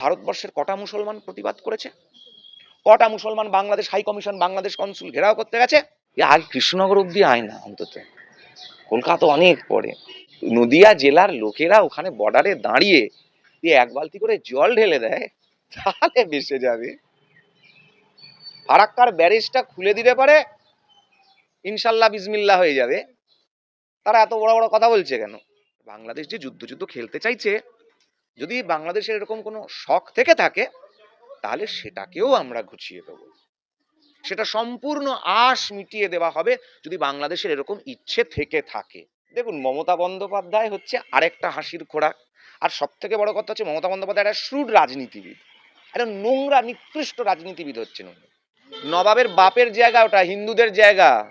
ভারতবর্ষের কটা মুসলমান প্রতিবাদ করেছে? কটা মুসলমান Bangladesh high commission, Bangladesh consul ঘেরাও করতে গেছে? আর কৃষ্ণনগর অব্দি আয় না অন্তত। কলকাতা অনেক পরে। নদিয়া জেলার লোকেরা ওখানে বর্ডারে দাঁড়িয়ে দিয়ে এক বালতি করে জল ঢেলে দেয়, তাহলে বেসে যাবে। ফারাক্কার ব্যারেজটা খুলে দিতে পারে, ইনশাল্লাহ বিসমিল্লাহ হয়ে যাবে। তারা এত বড় বড় কথা বলছে কেন? বাংলাদেশ যে যুদ্ধ যুদ্ধ খেলতে চাইছে যদি বাংলাদেশের এরকম কোনো শখ থেকে থাকে, তাহলে সেটাকেও আমরা ঘুচিয়ে দেবো। সেটা সম্পূর্ণ আশ মিটিয়ে দেওয়া হবে যদি বাংলাদেশের এরকম ইচ্ছে থেকে থাকে। দেখুন, মমতা বন্দ্যোপাধ্যায় হচ্ছে আরেকটা হাসির খোরাক। আর সব থেকে বড় কথা হচ্ছে মমতা বন্দ্যোপাধ্যায় একটা শ্রুড রাজনীতিবিদ। একটা নোংরা, নিকৃষ্ট রাজনীতিবিদ হচ্ছেন উনি। নবাবের বাপের জায়গা ওটা, হিন্দুদের জায়গা।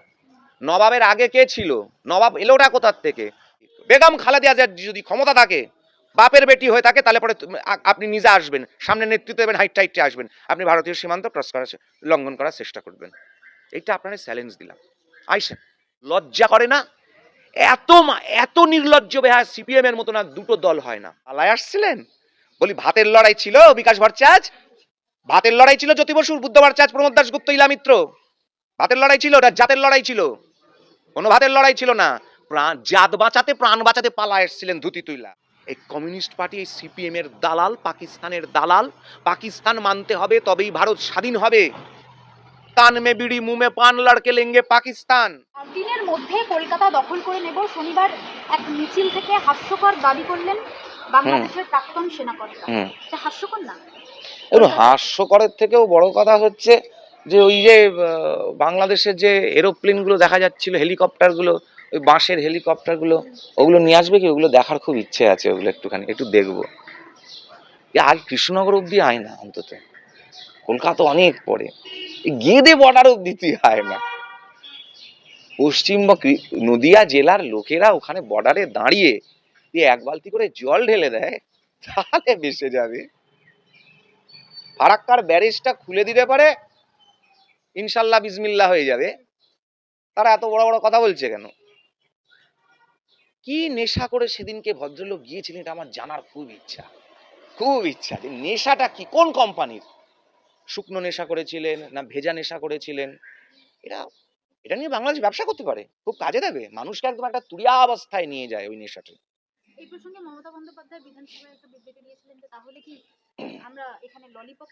নবাবের আগে কে ছিল? নবাব এলোটা কোথার থেকে? বেগম খালেদা জিয়ার যদি ক্ষমতা থাকে বাপের বেটি হয়ে থাকে, তাহলে পরে আপনি নিজে আসবেন। সামনে নেতৃত্ব দেবেন, হাইট টাইটে আসবেন। আপনি ভারতীয় সীমান্ত ক্রস করার লঙ্ঘন করার চেষ্টা করবেন। এইটা আপনার চ্যালেঞ্জ দিলাম। আইসেন লজ্জা করে না? এত এত নির্লজ্জ বেহা সিপিএম এর মতো না, দুটো দল হয় না। পালায় আসছিলেন? বলি, ভাতের লড়াই ছিল, বিকাশ ভট্টাচার্য? ভাতের লড়াই ছিল জ্যোতি বসুর, বুদ্ধ ভট্টাচার্য, প্রমোদ দাসগুপ্ত ইলা মিত্র? ভাতের লড়াই ছিল ওটা জাতের লড়াই ছিল? কোনো ভাতের লড়াই ছিল না। প্রাণ, জাত বাঁচাতে, প্রাণ বাঁচাতে পালা এসেছিলেন ধুতি তুইলা। এই কমিউনিস্ট পার্টি এই সিপিএম এর দালাল পাকিস্তানের দালাল পাকিস্তান মানতে হবে তবেই ভারত স্বাধীন হবে। কান মে বিড়ি মুমে পান লড়কে লেঙ্গে পাকিস্তান। দিনের মধ্যে কলকাতা দখল করে নেব শনিবার এক মিছিল থেকে হাস্যকর দাবি করলেন বাংলাদেশের প্রাক্তন সেনাকর্তা হাস্যকর না? হাস্যকরের থেকেও বড় কথা হচ্ছে যে ওই যে বাংলাদেশের যে এরোপ্লেনগুলো দেখা যাচ্ছিল হেলিকপ্টারগুলো ওই বাঁশের হেলিকপ্টারগুলো ওগুলো নিয়ে আসবে কি? ওগুলো দেখার খুব ইচ্ছে আছে, ওগুলো একটুখানি, একটু দেখব। আর কৃষ্ণনগর অব্দি আয় না অন্তত। কলকাতা অনেক পরে। গেদে বর্ডার অব্দি তুই আয় না। পশ্চিম বা কৃ- নদিয়া জেলার লোকেরা ওখানে বর্ডারে দাঁড়িয়ে দিয়ে এক বালতি করে জল ঢেলে দেয়, তাহলে বেসে যাবে। ফারাক্কার ব্যারেজটা খুলে দিতে পারে, ইনশাল্লাহ বিসমিল্লাহ হয়ে যাবে। তারা এত বড় বড় কথা বলছে কেন? কি নেশা করে সেদিনকে ভদ্রলোক গিয়েছিলেন এটা আমার জানার খুব ইচ্ছা। খুব ইচ্ছা যে নেশাটা কি? কোন কোম্পানির? শুকনো নেশা করেছিলেন না ভেজা নেশা করেছিলেন? এটা এটা নিয়ে বাংলাদেশ ব্যবসা করতে পারে খুব কাজে দেবে। মানুষকে একদম একটা তুরিয়া অবস্থায় নিয়ে যায় ওই নেশাটা। এই প্রসঙ্গে মমতা বন্দ্যোপাধ্যায় বিধানসভায় একটা বিবৃতি দিয়েছিলেন যে তাহলে কি আমরা এখানে ললিপপ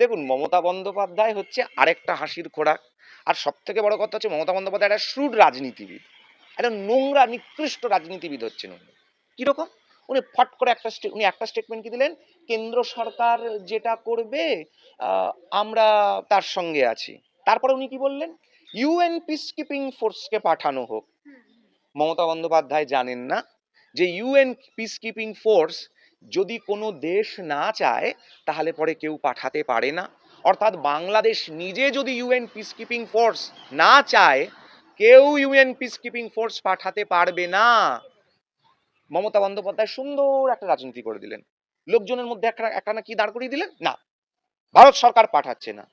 দেখুন মমতা বন্দ্যোপাধ্যায় হচ্ছে আরেকটা হাসির খোরাক। আর সব থেকে বড় কথা হচ্ছে মমতা বন্দ্যোপাধ্যায় একটা শ্রুড রাজনীতিবিদ। একটা নোংরা, নিকৃষ্ট রাজনীতিবিদ হচ্ছেন উনি। কীরকম? উনি ফট করে একটা উনি একটা স্টেটমেন্ট কি দিলেন? কেন্দ্র সরকার যেটা করবে আমরা তার সঙ্গে আছি। তারপরে উনি কি বললেন? ইউএন পিস কিপিং ফোর্সকে পাঠানো হোক। মমতা বন্দ্যোপাধ্যায় জানেন না যে ইউএন পিস কিপিং ফোর্স যদি কোনো দেশ না চায়, তাহলে পরে কেউ পাঠাতে পারে না। অর্থাৎ বাংলাদেশ নিজে যদি ইউএন পিস কিপিং ফোর্স না চায় কেউ ইউএন পিস কিপিং ফোর্স পাঠাতে পারবে না। মমতা বন্দ্যোপাধ্যায় সুন্দর একটা রাজনীতি করে দিলেন। লোকজনের মধ্যে একটা একটা না কি দাঁড় করিয়ে দিলেন? না। ভারত সরকার পাঠাচ্ছে না।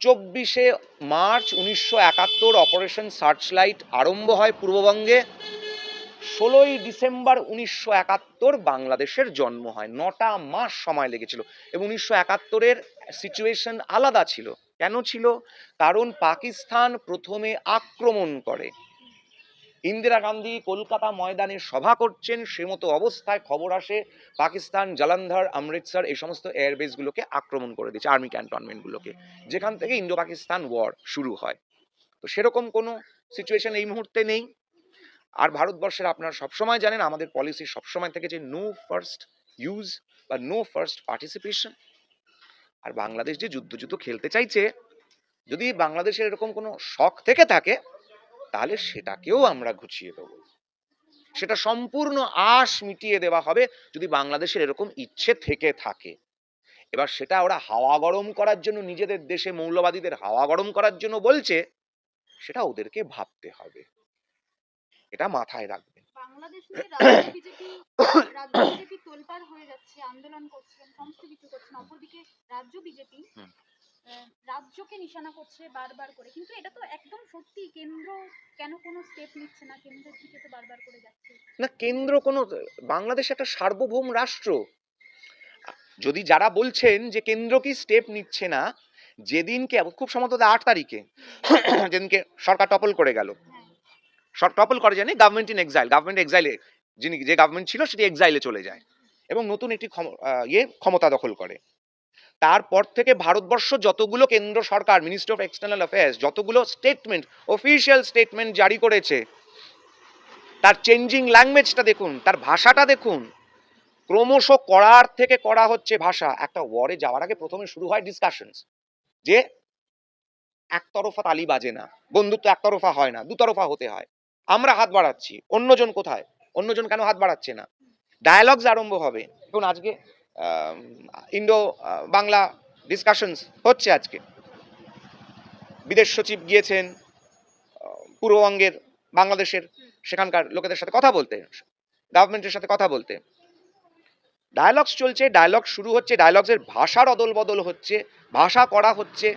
চব্বিশে মার্চ উনিশশো একাত্তর অপারেশন সার্চলাইট আরম্ভ হয় পূর্ববঙ্গে। ষোলোই ডিসেম্বর উনিশশো একাত্তর বাংলাদেশের জন্ম হয়। নটা মাস সময় লেগেছিল এবং উনিশশো একাত্তরের সিচুয়েশন আলাদা ছিল। কেন ছিল? কারণ পাকিস্তান প্রথমে আক্রমণ করে। ইন্দিরা গান্ধী কলকাতা ময়দানে সভা করছেন, সে মতো অবস্থায় খবর আসে, পাকিস্তান জালান্ধর, অমৃতসর এই সমস্ত এয়ারবেসগুলোকে আক্রমণ করে দিচ্ছে আর্মি ক্যান্টনমেন্টগুলোকে যেখান থেকে ইন্ডো পাকিস্তান ওয়ার শুরু হয়। তো সেরকম কোনো সিচুয়েশন এই মুহূর্তে নেই। আর ভারতবর্ষের আপনারা সবসময় জানেন, আমাদের পলিসি সবসময় থেকে যে নো ফার্স্ট ইউজ বা নো ফার্স্ট পার্টিসিপেশন আর বাংলাদেশ যে যুদ্ধ যুদ্ধ খেলতে চাইছে, যদি বাংলাদেশের এরকম কোনো শখ থেকে থাকে, তাহলে সেটাকেও আমরা ঘুচিয়ে দেবো। সেটা সম্পূর্ণ আশ মিটিয়ে দেওয়া হবে যদি বাংলাদেশের এরকম ইচ্ছে থেকে থাকে। এবার সেটা ওরা হাওয়া গরম করার জন্য, নিজেদের দেশে মৌলবাদীদের হাওয়া গরম করার জন্য বলছে, সেটা ওদেরকে ভাবতে হবে। এটা মাথায় রাখবেন বাংলাদেশ নিয়ে রাজ্য বিজেপি রাজ্য বিজেপি তোলপাড় হয়ে যাচ্ছে আন্দোলন করছেন সমস্ত কিছু করছেন অপরদিকে রাজ্য বিজেপি রাজ্যকে নিশানা করছে বারবার করে। কিন্তু এটা তো একদম সত্যি কেন্দ্র কেন কোনো স্টেপ নিচ্ছে না? কেন্দ্রের দিকে তো বারবার করে যাচ্ছে। না কেন্দ্র কোনো বাংলাদেশ একটা সার্বভৌম রাষ্ট্র। যদি যারা বলছেন যে কেন্দ্র কি স্টেপ নিচ্ছে না যেদিনকে খুব সম্ভবত আট তারিখে যেদিনকে সরকার টপল করে গেল। হ্যাঁ। টপল করে জানি গভর্নমেন্ট ইন এক্সাইল গভর্নমেন্ট এক্সাইলে যিনি যে গভর্নমেন্ট ছিল সেটি এক্সাইলে চলে যায় এবং নতুন একটি ইয়ে ক্ষমতা দখল করে। তারপর থেকে ভারতবর্ষ যতগুলো কেন্দ্র সরকার মিনিস্ট্রি অফ এক্সটার্নাল অ্যাফেয়ার্স যতগুলো স্টেটমেন্ট অফিসিয়াল স্টেটমেন্ট জারি করেছে, তার চেঞ্জিং ল্যাঙ্গুয়েজটা দেখুন, তার ভাষাটা দেখুন, ক্রমশ করার থেকে করা হচ্ছে ভাষা। একটা ওয়ারে যাওয়ার আগে প্রথমে শুরু হয় ডিসকাশনস যে একতরফা তালি বাজে না, বন্ধুত্ব একতরফা হয় না, দুতরফা হতে হয়। আমরা হাত বাড়াচ্ছি। অন্যজন কোথায়? অন্যজন কেন হাত বাড়াচ্ছে না? ডায়ালগস আরম্ভ হবে। দেখুন, আজকে ইন্ডো বাংলা ডিসকাশনস হচ্ছে আজকে। বিদেশ সচিব গিয়েছেন পূর্ববঙ্গের বাংলাদেশের সেখানকার লোকেদের সাথে কথা বলতে গভর্নমেন্টের সাথে কথা বলতে। ডায়ালগস চলছে ডায়ালগ শুরু হচ্ছে ডায়ালগসের ভাষার অদল বদল হচ্ছে, ভাষা করা হচ্ছে।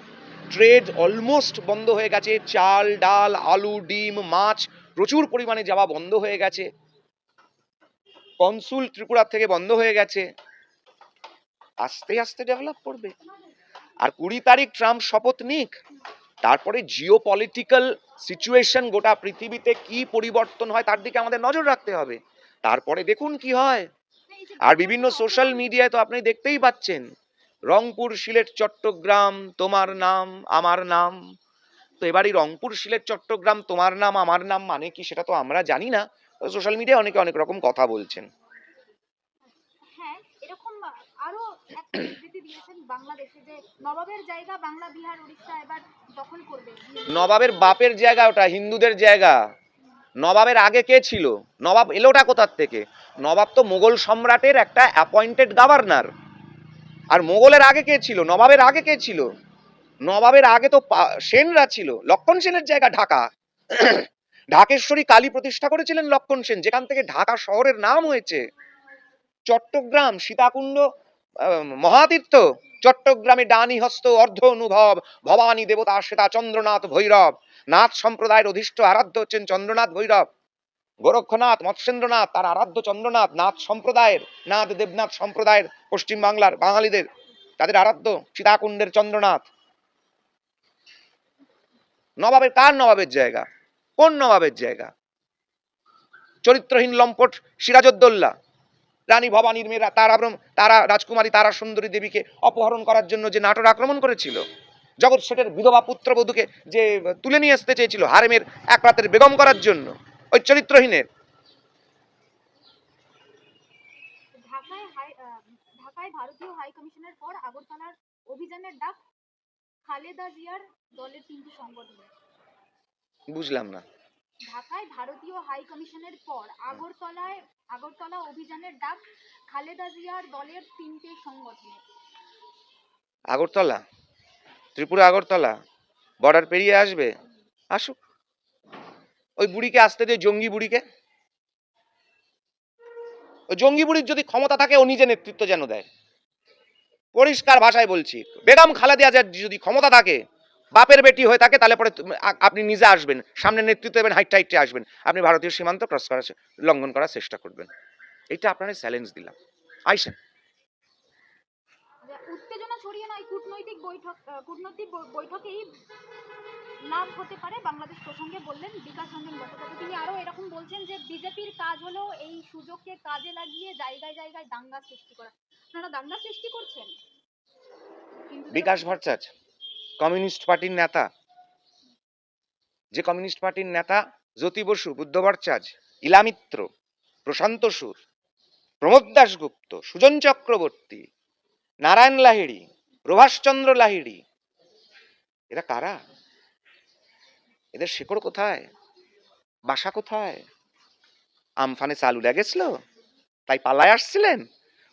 ট্রেড অলমোস্ট বন্ধ হয়ে গেছে, চাল, ডাল, আলু, ডিম, মাছ প্রচুর পরিমাণে যাওয়া বন্ধ হয়ে গেছে। কনসুল ত্রিপুরা থেকে বন্ধ হয়ে গেছে। আস্তে আস্তে ডেভেলপ করবে। আর কুড়ি তারিখ ট্রাম্প শপথ নিক, তারপরে জিও পলিটিক্যাল সিচুয়েশন গোটা পৃথিবীতে কি পরিবর্তন হয় তার দিকে আমাদের নজর রাখতে হবে। তারপরে দেখুন কি হয়। আর বিভিন্ন সোশ্যাল মিডিয়ায় তো আপনি দেখতেই পাচ্ছেন। রংপুর, সিলেট, চট্টগ্রাম, তোমার নাম, আমার নাম তো এবার এই রংপুর সিলেট চট্টগ্রাম তোমার নাম আমার নাম মানে কি সেটা তো আমরা জানি না। সোশ্যাল মিডিয়ায় অনেকে অনেক রকম কথা বলছেন। হ্যাঁ আরও দিয়েছেন বাংলাদেশে যে নবাবের জায়গা বাংলা বিহার উড়িষ্যা এবার দখল করবে। নবাবের বাপের জায়গা ওটা হিন্দুদের জায়গা। নবাবের আগে কে ছিল? নবাব এলোটা কোথার থেকে? নবাব তো মোগল সম্রাটের একটা অ্যাপয়েন্টেড গভর্নর আর মোগলের আগে কে ছিল? নবাবের আগে কে ছিল? নবাবের আগে তো সেনরা ছিল। লক্ষণ সেনের জায়গা ঢাকা। ঢাকেশ্বরী কালী প্রতিষ্ঠা করেছিলেন লক্ষণ সেন, যেখান থেকে ঢাকা শহরের নাম হয়েছে। চট্টগ্রাম, সীতাকুণ্ড মহাতীর্থ, চট্টগ্রামে ডানি হস্ত অর্ধ অনুভব ভবানী দেবতা শ্বেতা চন্দ্রনাথ ভৈরব, নাথ সম্প্রদায়ের অধিষ্ঠ আরাধ্য হচ্ছেন চন্দ্রনাথ ভৈরব। গোরক্ষনাথ, মৎস্যেন্দ্রনাথ, তার আরাধ্য চন্দ্রনাথ, নাথ সম্প্রদায়ের, নাথ দেবনাথ সম্প্রদায়ের পশ্চিম বাংলার বাঙালিদের, তাদের আরাধ্য সীতাকুণ্ডের চন্দ্রনাথ। নবাবের কার নবাবের জায়গা? কোন নবাবের জায়গা? চরিত্রহীন লম্পট সিরাজউদ্দৌল্লা রানী ভবানীর মেয়েরা, তারা তারা রাজকুমারী, তারা সুন্দরী দেবীকে অপহরণ করার জন্য যে নাটোর আক্রমণ করেছিল, জগৎ শেঠের বিধবা পুত্রবধূকে যে তুলে নিয়ে আসতে চেয়েছিল হারেমের এক রাতের বেগম করার জন্য, ওই চরিত্রহীনের। ঢাকায় ভারতীয় হাই কমিশনের পর আগরতলার অভিযানের ডাক খালেদা জিয়ার দলের তিনটি সংগঠনের বুঝলাম না। ঢাকায় ভারতীয় হাই কমিশনের পর আগরতলায় আগরতলা অভিযানের ডাক খালেদা জিয়ার দলের তিনটে সংগঠনের। আগরতলা? ত্রিপুরা আগরতলা? বর্ডার পেরিয়ে আসবে? আসুক। ওই বুড়িকে আসতে দে জঙ্গি বুড়িকে। ওই জঙ্গি বুড়ির যদি ক্ষমতা থাকে ও নিজে নেতৃত্ব যেন দেয়। পরিষ্কার ভাষায় বলছি, বেগম খালেদা জিয়ার যদি ক্ষমতা থাকে, বাপের বেটি হয়ে থাকে, তাহলে পরে আপনি নিজে আসবেন, সামনে নেতৃত্ব দেবেন হাইটটা হাইটে আসবেন। আপনি ভারতীয় সীমান্ত ক্রস করার লঙ্ঘন করার চেষ্টা করবেন। এটা আপনার চ্যালেঞ্জ দিলাম। আইসেন যে উত্তেজনা ছড়িয়ে নয় কূটনৈতিক বৈঠক কূটনৈতিক বৈঠকেই লাভ হতে পারে। বাংলাদেশ প্রসঙ্গে বললেন বিকাশ রঞ্জন ভট্টাচার্য তিনি আরও এরকম বলছেন যে, বিজেপির কাজ হলো এই সুযোগকে কাজে লাগিয়ে জায়গায় জায়গায় দাঙ্গা সৃষ্টি করা। আপনারা দাঙ্গা সৃষ্টি করছেন? বিকাশ ভট্টাচার্য, কমিউনিস্ট পার্টির নেতা। যে কমিউনিস্ট পার্টির নেতা জ্যোতি বসু, বুদ্ধ ভট্টাচার্য ইলামিত্র প্রশান্ত সুর, প্রমোদ দাশগুপ্ত, সুজন চক্রবর্তী, নারায়ণ লাহিড়ি প্রভাষচন্দ্র লাহিড়ি। এরা কারা? এদের শেকড় কোথায়? বাসা কোথায়? আমফানে চালু লেগেছিল তাই পালায় আসছিলেন?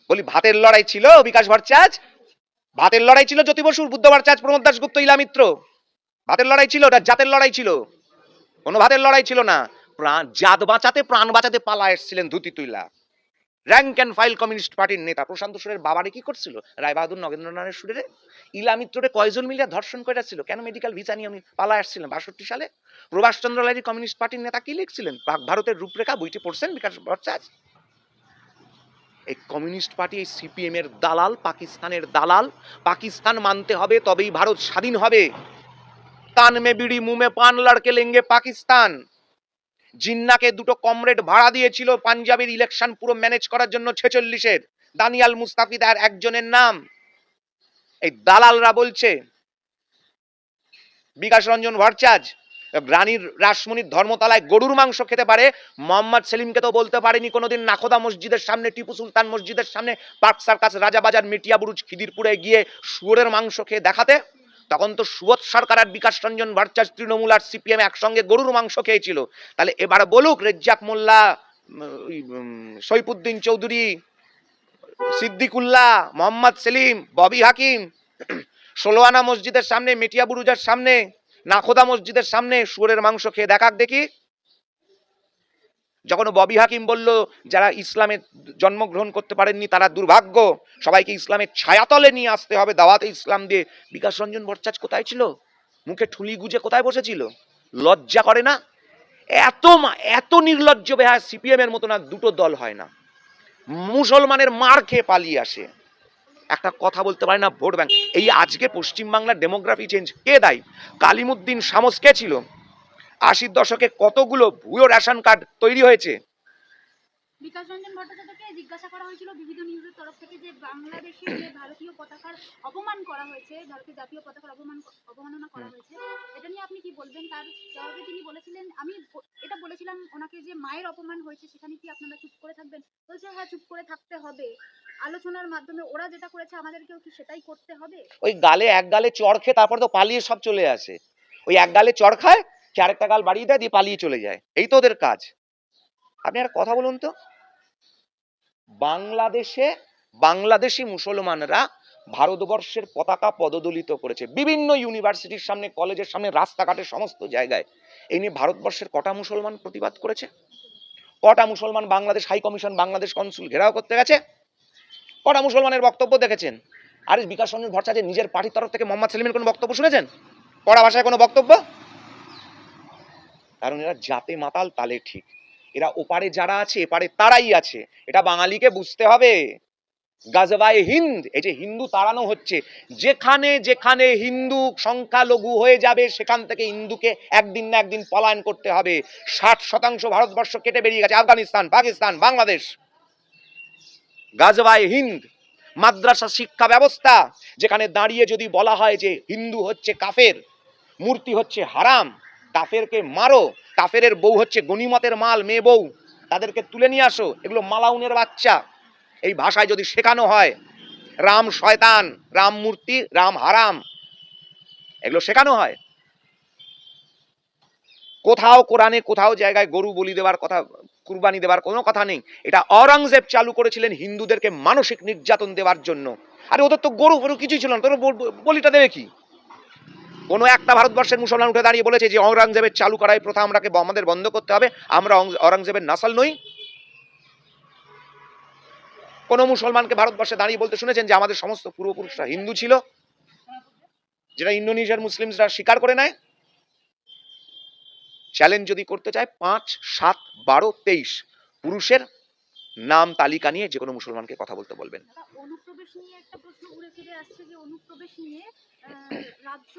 বলি, ভাতের লড়াই ছিল, বিকাশ ভট্টাচার্য? ভাতের লড়াই ছিল জ্যোতি বসুর, বুদ্ধবার চাঁদ, প্রমোদ দাসগুপ্ত ইলামিত্র ভাতের লড়াই ছিল ওটা জাতের লড়াই ছিল? কোনো ভাতের লড়াই ছিল না। প্রাণ, জাত বাঁচাতে, প্রাণ বাঁচাতে পালা এসেছিলেন ধুতি তুইলা র্যাঙ্ক অ্যান্ড ফাইল কমিউনিস্ট পার্টির নেতা প্রশান্ত সুরের বাবারে কি করছিল? রায় বাহাদুর নগেন্দ্রনাথের সুরের? ইলামিত্ররে কয়জন মিলিয়া ধর্ষণ করে ছিল কেন মেডিকেল ভিসা নিয়ে উনি পালা আসছিলেন বাষট্টি সালে? প্রভাষচন্দ্র লাহিড়ী কমিউনিস্ট পার্টির নেতা কি লিখছিলেন? ভারতের রূপরেখা বইটি পড়ছেন বিকাশ ভট্টাচার্য? এই কমিউনিস্ট পার্টি এই সিপিএম এর দালাল, পাকিস্তানের দালাল, পাকিস্তান মানতে হবে তবেই ভারত স্বাধীন হবে। তান মে বিড়ি, মুমে পান, লড়কে লেঙ্গে পাকিস্তান। জিন্নাকে দুটো কমরেড ভাড়া দিয়েছিল পাঞ্জাবের ইলেকশন পুরো ম্যানেজ করার জন্য ছেচল্লিশের। দানিয়াল মুস্তাফিদার একজনের নাম। এই দালালরা বলছে, বিকাশ রঞ্জন ভট্টাচার্য রানীর রাসমণির ধর্মতলায় গরুর মাংস খেতে পারে, মোহাম্মদ সেলিমকে তো বলতে পারেনি কোনোদিন নাখোদা মসজিদের সামনে, টিপু সুলতান মসজিদের সামনে, পার্ক সার্কাস, রাজাবাজার মেটিয়াবুরুজ খিদিরপুরে গিয়ে শুয়োরের মাংস খেয়ে দেখাতে। তখন তো সুবোধ সরকার আর বিকাশ রঞ্জন ভট্টাচার্য তৃণমূল আর সিপিএম একসঙ্গে গরুর মাংস খেয়েছিল। তাহলে এবার বলুক, রেজ্জাক মোল্লা সৈফুদ্দিন চৌধুরী, সিদ্দিকুল্লাহ, মোহাম্মদ সেলিম, ববি হাকিম, ষোলোয়ানা মসজিদের সামনে, মেটিয়া বুরুজার সামনে, নাখোদা মসজিদের সামনে সুরের মাংস খেয়ে দেখাক দেখি। যখন ববি হাকিম বলল, যারা ইসলামে জন্মগ্রহণ করতে পারেননি, তারা দুর্ভাগ্য। সবাইকে ইসলামের ছায়াতলে নিয়ে আসতে হবে। দাওয়াতে ইসলাম দিয়ে বিকাশ রঞ্জন ভট্টাচার্য কোথায় ছিল? মুখে ঠুলি গুজে কোথায় বসেছিল? লজ্জা করে না? এত এত নির্লজ্জ বেহা সিপিএম এর মতো না দুটো দল হয় না। মুসলমানের মার খেয়ে পালিয়ে আসে। একটা কথা বলতে পারে না ভোট ব্যাংক। এই আজকে পশ্চিমবাংলার ডেমোগ্রাফি চেঞ্জ কে দায়ী? কালিমুদ্দিন সামস কে ছিল? আশির দশকে কতগুলো ভুয়ো রেশন কার্ড তৈরি হয়েছে? বিকাশ রঞ্জন ভট্টাচার্যকে জিজ্ঞাসা করা হয়েছিল বিবিধ নিউজের তরফ থেকে যে বাংলাদেশে যে ভারতীয় পতাকার অপমান করা হয়েছে ভারতীয় জাতীয় পতাকার অপমান অবমাননা করা হয়েছে এটা নিয়ে আপনি কি বলবেন? তার জবাবে তিনি বলেছিলেন আমি এটা বলেছিলাম ওনাকে যে মায়ের অপমান হয়েছে সেখানে কি আপনারা চুপ করে থাকবেন? বলছে হ্যাঁ চুপ করে থাকতে হবে। আলোচনার মাধ্যমে ওরা যেটা করেছে আমাদেরকেও কি সেটাই করতে হবে? ওই গালে এক গালে চড় খেয়ে তারপর তো পালিয়ে সব চলে আসে। ওই এক গালে চড় খায় সে আরেকটা গাল বাড়িয়ে দেয়, দিয়ে পালিয়ে চলে যায়। এই তো ওদের কাজ। আপনি একটা কথা বলুন তো। বাংলাদেশে, বাংলাদেশি মুসলমানরা ভারতবর্ষের পতাকা পদদলিত করেছে। বিভিন্ন ইউনিভার্সিটির সামনে, কলেজের সামনে, রাস্তাঘাটের সমস্ত জায়গায়। এই নিয়ে ভারতবর্ষের কটা মুসলমান প্রতিবাদ করেছে? কটা মুসলমান Bangladesh high commission, Bangladesh consul ঘেরাও করতে গেছে? কটা মুসলমানের বক্তব্য দেখেছেন? আর বিকাশ রঞ্জন ভট্টাচার্য নিজের পার্টির তরফ থেকে মোহাম্মদ সেলিমের কোনো বক্তব্য শুনেছেন? কড়া ভাষায় কোনো বক্তব্য? কারণ এরা জাতে মাতাল তালে ঠিক। এরা ওপারে যারা আছে, এপারে তারাই আছে। এটা বাঙালিকে বুঝতে হবে। গাজবায় হিন্দ, এই যে হিন্দু তাড়ানো হচ্ছে, যেখানে যেখানে হিন্দু সংখ্যালঘু হয়ে যাবে, সেখান থেকে হিন্দুকে একদিন না একদিন পলায়ন করতে হবে। ষাট শতাংশ ভারতবর্ষ কেটে বেরিয়ে গেছে। আফগানিস্তান, পাকিস্তান, বাংলাদেশ। গাজবায় হিন্দ, মাদ্রাসা শিক্ষা ব্যবস্থা, যেখানে দাঁড়িয়ে যদি বলা হয় যে হিন্দু হচ্ছে কাফের, মূর্তি হচ্ছে হারাম কাফেরকে মারো। কাফেরের বউ হচ্ছে গনিমতের মাল, মেয়ে বউ। তাদেরকে তুলে নিয়ে আসো। এগুলো মালাউনের বাচ্চা। এই ভাষায় যদি শেখানো হয়, রাম শয়তান, রাম মূর্তি, রাম হারাম, এগুলো শেখানো হয়। কোথাও কোরআনে কোথাও জায়গায় গরু বলি দেওয়ার কথা, কুরবানি দেওয়ার কোনো কথা নেই। এটা অরঙ্গজেব চালু করেছিলেন হিন্দুদেরকে মানসিক নির্যাতন দেওয়ার জন্য। আরে ওদের তো গরু ফরু কিছুই ছিল না। তোর বল- বলিটা দেবে কি? কোনো একটা ভারতবর্ষের মুসলমান উঠে দাঁড়িয়ে বলেছে যে অরঙ্গজেবের চালু করাই প্রথা, আমরাকে আমাদের বন্ধ করতে হবে, আমরা অরঙ্গজেবের নাসাল নই। কোনো মুসলমানকে ভারতবর্ষে দাঁড়িয়ে বলতে শুনেছেন যে আমাদের সমস্ত পূর্বপুরুষরা হিন্দু ছিল, যেটা ইন্দোনেশিয়ার মুসলিমরা স্বীকার করে নেয়? চ্যালেঞ্জ যদি করতে চায়, পাঁচ, সাত, বারো, তেইশ পুরুষের নাম তালিকা নিয়ে যে কোনো মুসলমানকে কথা বলতে বলবেন। অনুপ্রবেশ নিয়ে একটা প্রশ্ন উড়ে ফিরে আসছে যে অনুপ্রবেশ নিয়ে আহ, রাজ্য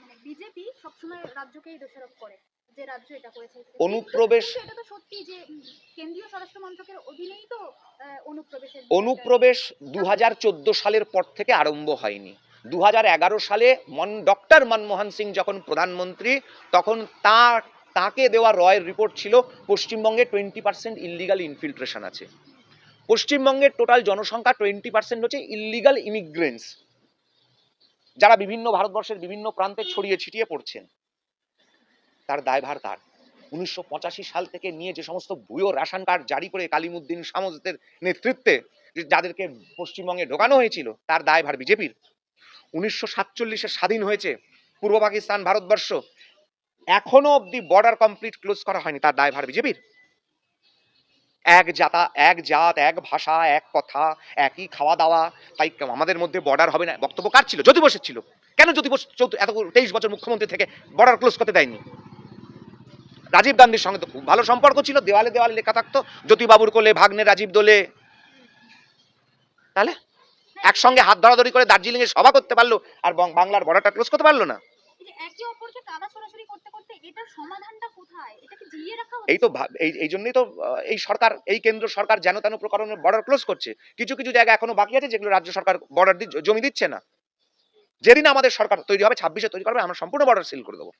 মানে বিজেপি সবসময় রাজ্যকেই দোষারোপ করে যে রাজ্য এটা করেছে। অনুপ্রবেশ এটা তো সত্যি যে কেন্দ্রীয় স্বরাষ্ট্র মন্ত্রকের অধীনেই তো অনুপ্রবেশের অনুপ্রবেশ দু হাজার চোদ্দ সালের পর থেকে আরম্ভ হয়নি। দু হাজার এগারো সালে মন ডক্টর মনমোহন সিং যখন প্রধানমন্ত্রী তখন তার তাকে দেওয়া রয়ের রিপোর্ট ছিল, পশ্চিমবঙ্গে টোয়েন্টি পার্সেন্ট ইলিগাল ইনফিল্ট্রেশন আছে। পশ্চিমবঙ্গের টোটাল জনসংখ্যা টোয়েন্টি পার্সেন্ট হচ্ছে ইলিগাল ইমিগ্রেন্টস যারা বিভিন্ন ভারতবর্ষের বিভিন্ন প্রান্তে ছড়িয়ে ছিটিয়ে পড়ছেন। তার দায়ভার তার উনিশশো পঁচাশি সাল থেকে নিয়ে যে সমস্ত ভুয়ো রেশন কার্ড জারি করে কালিমুদ্দিন শামসদের নেতৃত্বে, যাদেরকে পশ্চিমবঙ্গে ঢোকানো হয়েছিল, তার দায়ভার বিজেপির। উনিশশো সাতচল্লিশে স্বাধীন হয়েছে পূর্ব পাকিস্তান ভারতবর্ষ এখনও অবধি বর্ডার কমপ্লিট ক্লোজ করা হয়নি তার দায়ভার বিজেপির। এক জাতা, এক জাত, এক ভাষা, এক কথা, একই খাওয়া দাওয়া তাই আমাদের মধ্যে বর্ডার হবে না। বক্তব্য কার ছিল? জ্যোতি বসের ছিল। কেন জ্যোতি বস চৌদ্দ- এত তেইশ বছর মুখ্যমন্ত্রী থেকে বর্ডার ক্লোজ করতে দেয়নি? রাজীব গান্ধীর সঙ্গে তো খুব ভালো সম্পর্ক ছিল, দেওয়ালে দেওয়ালে লেখা থাকতো, জ্যোতিবাবুর কোলে ভাগ্নে রাজীব দোলে। তাহলে? একসঙ্গে হাত ধরাধরি করে দার্জিলিং এ সভা করতে পারল, আর বাংলার বর্ডারটা ক্লোজ করতে পারল না? এই এই জন্যই তো এই সরকার, এই কেন্দ্র সরকার যেন তেন বর্ডার ক্লোজ করছে। কিছু কিছু জায়গা এখনও বাকি আছে যেগুলো রাজ্য সরকার বর্ডার দিচ্ছে না। যেদিন আমাদের সরকার তৈরি হবে, ছাব্বিশে তৈরি করবে, আমরা সম্পূর্ণ বর্ডার সিল করে দেবো।